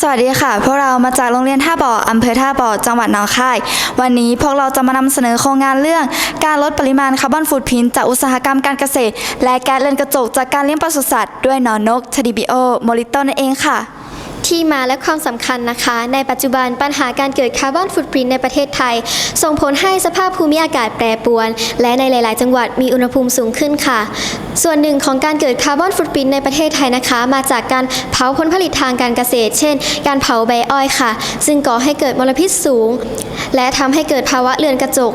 สวัสดีค่ะ พวกเรามาจากโรงเรียนท่าบ่ออำเภอท่าบ่อ จังหวัดหนองคาย วันนี้พวกเราจะมานำเสนอโครงงานเรื่อง การลดปริมาณคาร์บอนฟุตพิ้นจากอุตสาหกรรมการเกษตร และแก๊สเรือนกระจกจากการเลี้ยงปศุสัตว์ด้วยนอนนกชดิบิโอโมลิโตนั่นเองค่ะ ที่มาและความสำคัญนะคะ ในปัจจุบันปัญหาการเกิดคาร์บอนฟุตปรินในประเทศไทย ส่งผลให้สภาพภูมิอากาศแปรปรวน และในหลาย ๆ จังหวัดมีอุณหภูมิสูงขึ้นค่ะ ส่วนหนึ่งของการเกิดคาร์บอนฟุตปรินในประเทศไทยนะคะ มาจากการเผาผลผลิตทางการเกษตร เช่น การเผาใบอ้อยค่ะ ซึ่งก่อให้เกิดมลพิษสูง และทำให้เกิดภาวะเรือนกระจก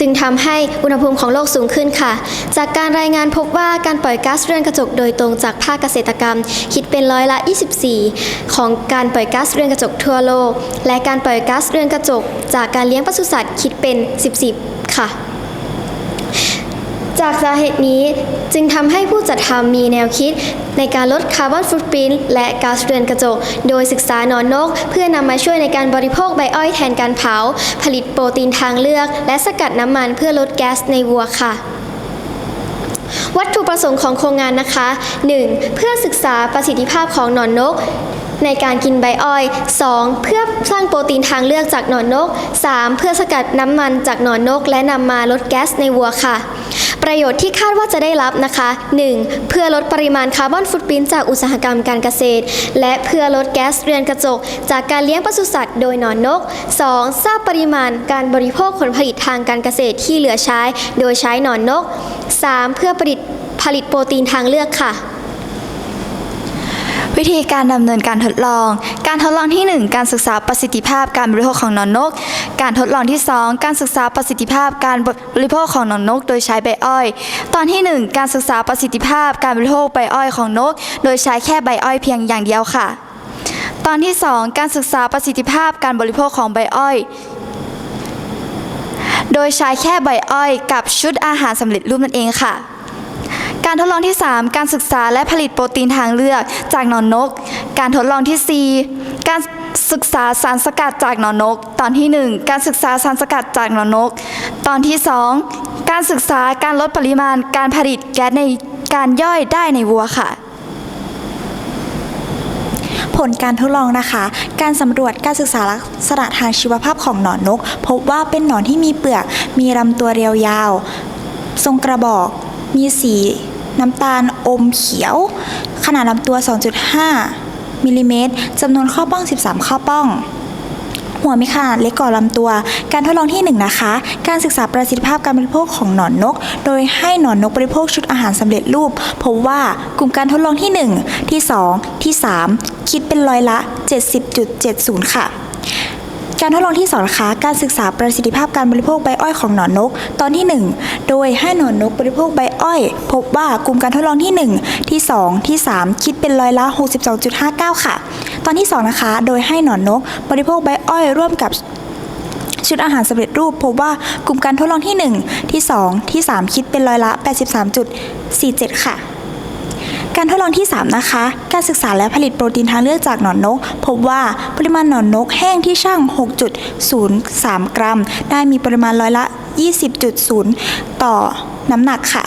จึงทำให้อุณหภูมิของโลกสูงขึ้นค่ะ จากการรายงานพบว่าการปล่อยก๊าซเรือนกระจกโดยตรงจากภาคเกษตรกรรม คิดเป็นร้อยละ 24 ของการปล่อยก๊าซเรือนกระจกทั่วโลก และการปล่อยก๊าซเรือนกระจก จากการเลี้ยงปศุสัตว์คิดเป็น 14 ค่ะ จากสาเหตุนี้จึงทำให้ผู้จัดทำมีแนวคิด ในการลดคาร์บอนฟุตปรินท์และก๊าซเรือนกระจก โดยศึกษานอนนก เพื่อนำมาช่วยในการบริโภคใบอ้อยแทนการเผา ผลิตโปรตีนทางเลือก และสกัดน้ำมันเพื่อลดแก๊สในวัวค่ะวัตถุประสงค์ของโครงงานนะคะ 1. เพื่อศึกษาประสิทธิภาพของหนอนนก ในการกินใบอ้อย 2. เพื่อสร้างโปรตีนทางเลือกจากหนอนนก 3. เพื่อสกัดน้ำมันจากหนอนนก และนำมาลดแก๊สในวัวค่ะ ประโยชน์ที่คาดว่าจะได้รับนะคะ 1. เพื่อลดปริมาณคาร์บอนฟุตปรินจากอุตสาหกรรมการเกษตร และเพื่อลดแก๊สเรือนกระจก จากการเลี้ยงปศุสัตว์โดยหนอนนก 2. ทราบปริมาณการบริโภคผลผลิตทางการเกษตรที่เหลือใช้ โดยใช้หนอนนก 3. เพื่อผลิตผลิตโปรตีนทางเลือกค่ะ วิธีการดำเนินการทดลอง การทดลองที่ 1 การศึกษาประสิทธิภาพการบริโภคของนอนนก การทดลองที่ 2 การศึกษาประสิทธิภาพการบริโภคของนอนนก โดยใช้ใบอ้อย ตอนที่ 1 การศึกษาประสิทธิภาพการบริโภคใบอ้อยของนก โดยใช้แค่ใบอ้อยเพียงอย่างเดียวค่ะ ตอนที่ 2 การศึกษาประสิทธิภาพการบริโภคของใบอ้อยโดยใช้แค่ใบอ้อยกับชุดอาหารสำเร็จรูปนั่นเองค่ะ การทดลองที่ 3 การศึกษาและผลิตโปรตีนทางเลือกจากหนอนนก การทดลองที่ 4 การศึกษาสารสกัดจากหนอนนก ตอนที่ 1 การศึกษาสารสกัดจากหนอนนก ตอนที่ 2 การศึกษาการลดปริมาณการผลิตแก๊สในการย่อยได้ในวัวค่ะผลการทดลองนะคะ การสำรวจการศึกษาลักษณะทางชีวภาพของหนอนนก พบว่าเป็นหนอนที่มีเปลือก มีลำตัวเรียวยาว ทรงกระบอก มีสี น้ำตาลอมเขียว ขนาดลำตัว 2.5มิลลิเมตรจำนวนข้อป้อง 13 ข้อป้อง หัวมีขนาดเล็กกว่าลำตัว การทดลองที่ 1 นะคะ การศึกษาประสิทธิภาพการบริโภคของหนอนนก โดยให้หนอนนกบริโภคชุดอาหารสำเร็จรูปพบว่ากลุ่มการทดลองที่ 1 ที่ 2 ที่ 3 คิดเป็นร้อยละ 70.70 ค่ะ การทดลองที่2นะคะการศึกษาประสิทธิภาพการบริโภคใบอ้อยของหนอนนก ตอนที่ 1 โดยให้หนอนนกบริโภคใบอ้อย พบว่ากลุ่มการทดลองที่ 1 ที่ 2 ที่ 3 คิดเป็นร้อยละ 62.59 ค่ะ ตอนที่ 2 นะคะ โดยให้หนอนนกบริโภคใบอ้อยร่วมกับชุดอาหารสำเร็จรูปพบว่ากลุ่มการทดลองที่ 1 ที่ 2 ที่ 3 คิดเป็นร้อยละ 83.47 ค่ะ การทดลองที่ 3 นะคะ การศึกษาและผลิตโปรตีนทางเลือกจากหนอนนก พบว่าปริมาณหนอนนกแห้งที่ช่าง 6.03 กรัม ได้มีปริมาณร้อยละ 20.0 ต่อน้ำหนักค่ะ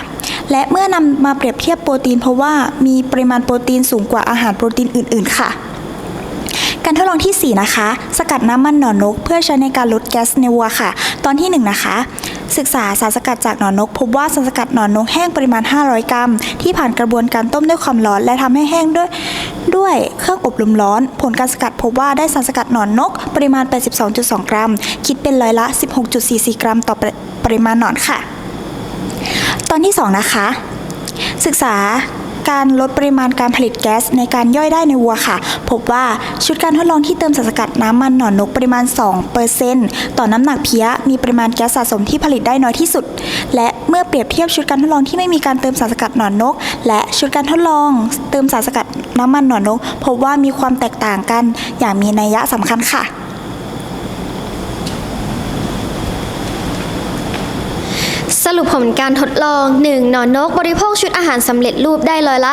และเมื่อนำมาเปรียบเทียบโปรตีน เพบว่ามีปริมาณโปรตีนสูงกว่าอาหารโปรตีนอื่น ๆ ค่ะการทดลองที่ 4 นะคะ สกัดน้ำมันหนอนนก เพื่อใช้ในการลดแก๊สในวัวค่ะ ตอนที่ 1 นะคะ ศึกษาสารสกัดจากหนอนนก พบว่าสารสกัดหนอนนกแห้งปริมาณ 500 กรัม ที่ผ่านกระบวนการต้มด้วยความร้อน และทำให้แห้งด้วยด้วยเครื่องอบลมร้อน ผลการสกัดพบว่าได้สารสกัดหนอนนก ปริมาณ 82.2 กรัม คิดเป็นร้อยละ 16.44 กรัม ต่อปริมาณหนอนค่ะ ตอนที่ 2 นะคะ ศึกษา การลดปริมาณการผลิตแก๊สในการย่อยได้ในวัวค่ะ พบว่าชุดการทดลองที่เติมสารสกัดน้ำมันหนอนนกปริมาณ 2%ต่อน้ำหนักเพี้ยมีปริมาณแก๊สสะสมที่ผลิตได้น้อยที่สุด และเมื่อเปรียบเทียบชุดการทดลองที่ไม่มีการเติมสารสกัดหนอนนก และชุดการทดลองเติมสารสกัดน้ำมันหนอนนก พบว่ามีความแตกต่างกันอย่างมีนัยยะสำคัญค่ะ รุปผลการทดลอง 1. หนอนนกบริโภคชุดอาหารสำเร็จรูปได้ร้อยละ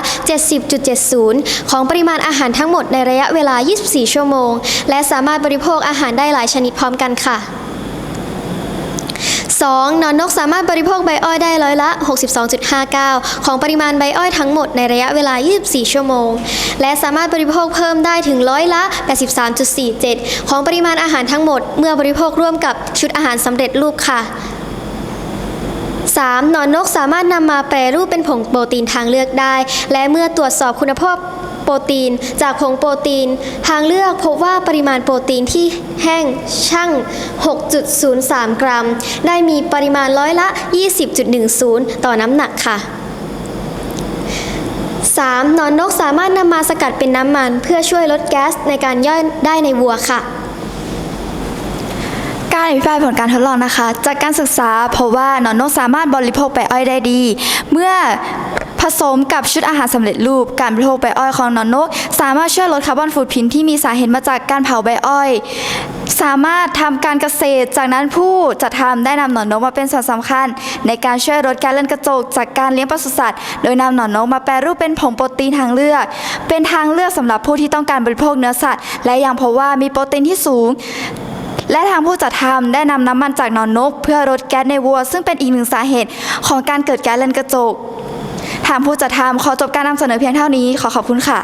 70.70 ของปริมาณอาหารทั้งหมดในระยะเวลา 24 ชั่วโมง และสามารถบริโภคอาหารได้หลายชนิดพร้อมกันค่ะ 2. นอนนกสามารถบริโภคใบอ้อยได้ร้อยละ 62.59 ของปริมาณใบอ้อยทั้งหมดในระยะเวลา 24 ชั่วโมง และสามารถบริโภคเพิ่มได้ถึงร้อยละ 83.47 ของปริมาณอาหารทั้งหมด เมื่อบริโภคร่วมกับชุดอาหารสำเร็จรูปค่ะ 3. หนอนนกสามารถนำมาแปรรูปเป็นผงโปรตีนทางเลือกได้ และเมื่อตรวจสอบคุณภาพโปรตีน จากผงโปรตีน ทางเลือกพบว่าปริมาณโปรตีนที่แห้งช่าง 6.03 กรัม ได้มีปริมาณร้อยละ 20.10 ต่อน้ำหนักค่ะ 3. หนอนนกสามารถนำมาสกัดเป็นน้ำมัน เพื่อช่วยลดแก๊สในการย่อยได้ในวัวค่ะ การอภิปรายผลการทดลองนะคะ จากการศึกษาพบว่าหนอนนกสามารถบริโภคใบอ้อยได้ดี เมื่อผสมกับชุดอาหารสำเร็จรูป การบริโภคใบอ้อยของนอนนก สามารถช่วยลดคาร์บอนฟุตพิ้นที่มีสาเหตุมาจากการเผาใบอ้อย สามารถทำการเกษตร จากนั้นผู้จัดทำได้นำหนอนนกมาเป็นส่วนสำคัญ ในการช่วยลดการเลื่อนกระจก จากการเลี้ยงปศุสัตว์ โดยนำหนอนนกมาแปรรูปเป็นผงโปรตีนทางเลือก เป็นทางเลือกสำหรับผู้ที่ต้องการบริโภคเนื้อสัตว์ และยังพบว่ามีโปรตีนที่สูง และทางผู้จัดทำได้นำน้ำมันจากนอนนก เพื่อลดแก๊สในวัว ซึ่งเป็นอีกหนึ่งสาเหตุของการเกิดแก๊สเรือนกระจก ทางผู้จัดทำขอจบการนำเสนอเพียงเท่านี้ ขอขอบคุณค่ะ